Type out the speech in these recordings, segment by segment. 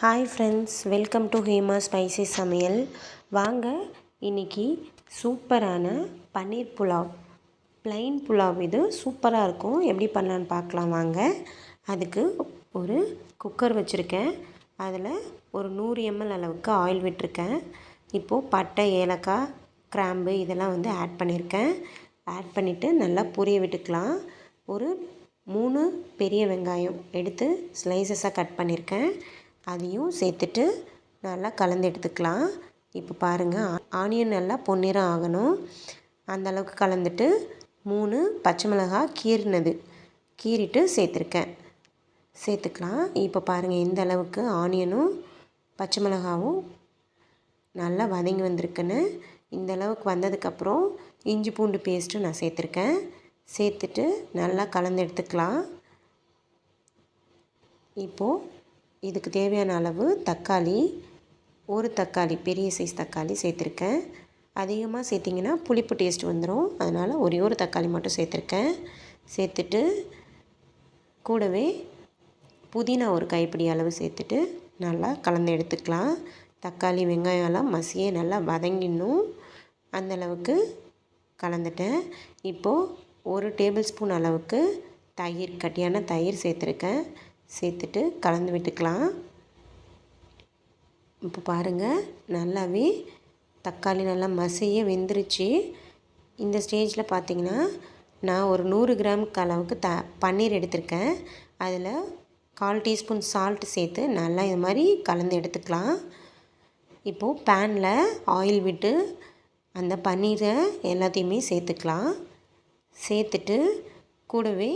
Hi friends welcome to Hema spicy சமையல் வாங்க இன்றைக்கி சூப்பரான பன்னீர் புலாவ். ப்ளைன் புலாவ் இது சூப்பராக இருக்கும். எப்படி பண்ணலான்னு பார்க்கலாம் வாங்க. அதுக்கு ஒரு குக்கர் வச்சுருக்கேன். அதில் ஒரு நூறு எம்எல் அளவுக்கு ஆயில் விட்டுருக்கேன். இப்போது பட்டை ஏலக்காய் கிராம்பு இதெல்லாம் வந்து ஆட் பண்ணியிருக்கேன் ஆட் பண்ணிவிட்டு நல்லா புரிய விட்டுக்கலாம். ஒரு மூணு பெரிய வெங்காயம் எடுத்து ஸ்லைசஸாக கட் பண்ணியிருக்கேன் அதையும் சேர்த்துட்டு நல்லா கலந்து எடுத்துக்கலாம். இப்போ பாருங்கள் ஆனியன் நல்லா பொன்னிறம் ஆகணும். அந்தளவுக்கு கலந்துட்டு மூணு பச்சை மிளகாய் கீறினது. கீறிட்டு சேர்த்துருக்கேன். சேர்த்துக்கலாம். இப்போ பாருங்கள் இந்த அளவுக்கு ஆனியனும் பச்சை மிளகாவும் நல்லா வதங்கி வந்திருக்குன்னு. இந்த அளவுக்கு வந்ததுக்கப்புறம் இஞ்சி பூண்டு பேஸ்ட்டு நான் சேர்த்துருக்கேன். சேர்த்துட்டு நல்லா கலந்து எடுத்துக்கலாம். இப்போது இதுக்கு தேவையான அளவு தக்காளி ஒரு தக்காளி பெரிய சைஸ் தக்காளி சேர்த்துருக்கேன். அதிகமாக சேர்த்திங்கன்னா புளிப்பு டேஸ்ட் வந்துடும் அதனால் ஒரே ஒரு தக்காளி மட்டும் சேர்த்துருக்கேன். சேர்த்துட்டு கூடவே புதினா ஒரு கைப்பிடி அளவு சேர்த்துட்டு நல்லா கலந்து எடுத்துக்கலாம். தக்காளி வெங்காயம்லாம் மசியே நல்லா வதங்கிடணும். அந்தளவுக்கு கலந்துட்டேன். இப்போது ஒரு டேபிள் ஸ்பூன் அளவுக்கு தயிர் கட்டியான தயிர் சேர்த்துருக்கேன். சேர்த்துட்டு கலந்து விட்டுக்கலாம். இப்போ பாருங்கள் நல்லாவே தக்காளி நல்லா மசிய வெந்துருச்சு. இந்த ஸ்டேஜில் பார்த்திங்கன்னா நான் ஒரு நூறு கிராமுக்கு அளவுக்கு த பன்னீர் எடுத்திருக்கேன். அதில் கால் டீஸ்பூன் சால்ட் சேர்த்து நல்லா இது மாதிரி கலந்து எடுத்துக்கலாம். இப்போது பேனில் ஆயில் விட்டு அந்த பன்னீரை எல்லாத்தையுமே சேர்த்துக்கலாம். சேர்த்துட்டு கூடவே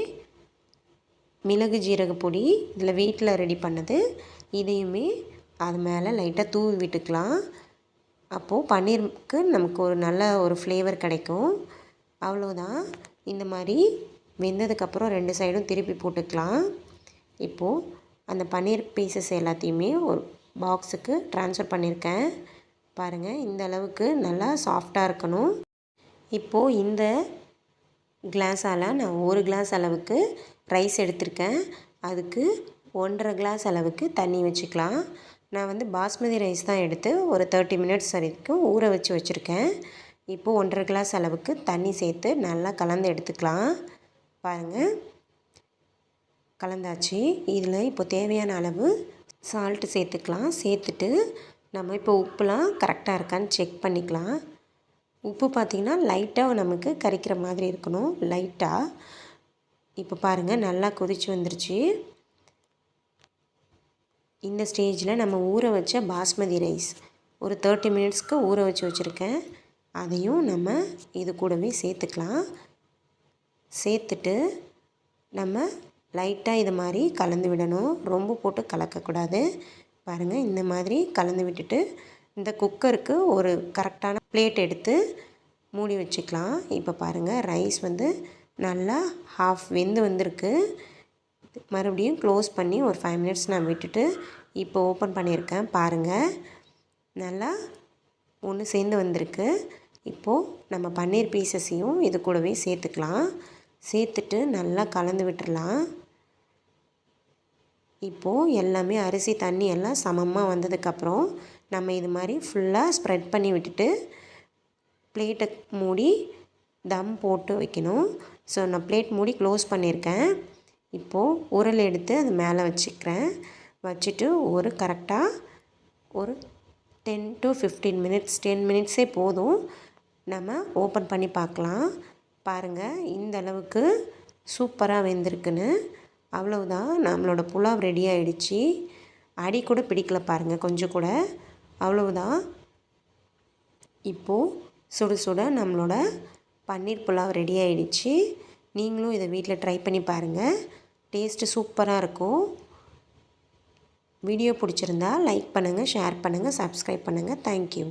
மிளகு ஜீரக பொடி இதில் வீட்டில் ரெடி பண்ணது. இதையுமே அது மேலே லைட்டாக தூவி விட்டுக்கலாம். அப்போது பன்னீருக்கு நமக்கு ஒரு நல்ல ஒரு ஃப்ளேவர் கிடைக்கும். அவ்வளோதான். இந்த மாதிரி வெந்ததுக்கப்புறம் ரெண்டு சைடும் திருப்பி போட்டுக்கலாம். இப்போது அந்த பன்னீர் பீசஸ் எல்லாத்தையுமே ஒரு பாக்ஸுக்கு ட்ரான்ஸ்ஃபர் பண்ணியிருக்கேன். பாருங்கள் இந்த அளவுக்கு நல்லா சாஃப்டாக இருக்கணும். இப்போது இந்த கிளாஸால் நான் ஒரு கிளாஸ் அளவுக்கு ரைஸ் எடுத்திருக்கேன். அதுக்கு ஒன்றரை கிளாஸ் அளவுக்கு தண்ணி வச்சுக்கலாம். நான் வந்து பாஸ்மதி ரைஸ் தான் எடுத்து ஒரு தேர்ட்டி மினிட்ஸ் வரைக்கும் ஊற வச்சு வச்சுருக்கேன். இப்போது ஒன்றரை கிளாஸ் அளவுக்கு தண்ணி சேர்த்து நல்லா கலந்து எடுத்துக்கலாம். பாருங்கள் கலந்தாச்சு. இதில் இப்போ தேவையான அளவு சால்ட்டு சேர்த்துக்கலாம். சேர்த்துட்டு நம்ம இப்போ உப்புலாம் கரெக்டாக இருக்கான்னு செக் பண்ணிக்கலாம். உப்பு பார்த்திங்கன்னா லைட்டாக நமக்கு கரைக்கிற மாதிரி இருக்கணும். லைட்டாக இப்போ பாருங்கள் நல்லா கொதிச்சு வந்துருச்சு. இந்த ஸ்டேஜில் நம்ம ஊற வச்ச பாஸ்மதி ரைஸ் ஒரு தேர்ட்டி மினிட்ஸ்க்கு ஊற வச்சு வச்சுருக்கேன். அதையும் நம்ம இது கூடவே சேர்த்துக்கலாம். சேர்த்துட்டு நம்ம லைட்டாக இது மாதிரி கலந்து விடணும். ரொம்ப போட்டு கலக்கக்கூடாது. பாருங்கள் இந்த மாதிரி கலந்து விட்டுட்டு இந்த குக்கருக்கு ஒரு கரெக்டான பிளேட் எடுத்து மூடி வச்சுக்கலாம். இப்போ பாருங்கள் ரைஸ் வந்து நல்லா ஹாஃப் வெந்து வந்திருக்கு. மறுபடியும் க்ளோஸ் பண்ணி ஒரு ஃபைவ் மினிட்ஸ் நான் விட்டுட்டு இப்போ ஓப்பன் பண்ணியிருக்கேன். பாருங்கள் நல்லா ஒன்று சேர்ந்து வந்திருக்கு. இப்போது நம்ம பன்னீர் பீசஸையும் இது கூடவே சேர்த்துக்கலாம். சேர்த்துட்டு நல்லா கலந்து விட்டுடலாம் இப்போது எல்லாமே அரிசி தண்ணி எல்லாம் சமமாக வந்ததுக்கப்புறம் நம்ம இது மாதிரி ஃபுல்லாக ஸ்ப்ரெட் பண்ணி விட்டுட்டு பிளேட்டை மூடி தம் போட்டு வைக்கணும். ஸோ நான் பிளேட் மூடி க்ளோஸ் பண்ணியிருக்கேன் இப்போது உரல் எடுத்து அது மேலே வச்சுக்கிறேன். வச்சுட்டு ஒரு கரெக்டாக ஒரு ten to fifteen minutes ten மினிட்ஸே போதும். நம்ம ஓப்பன் பண்ணி பார்க்கலாம். பாருங்கள் இந்த அளவுக்கு சூப்பராக வெந்திருக்குன்னு. அவ்வளவுதான். நம்மளோட புலாவ் ரெடி ஆகிடுச்சி அடி கூட பிடிக்கல பாருங்கள் கொஞ்சம் கூட. அவ்வளவுதான். இப்போது சுட சுட நம்மளோட பன்னீர் புலாவ் ரெடி ஆகிடுச்சு நீங்களும் இதை வீட்டில் ட்ரை பண்ணி பாருங்கள் டேஸ்ட்டு சூப்பராக இருக்கும். வீடியோ பிடிச்சிருந்தா லைக் பண்ணுங்கள் ஷேர் பண்ணுங்கள் சப்ஸ்கிரைப் பண்ணுங்கள் தேங்க்யூ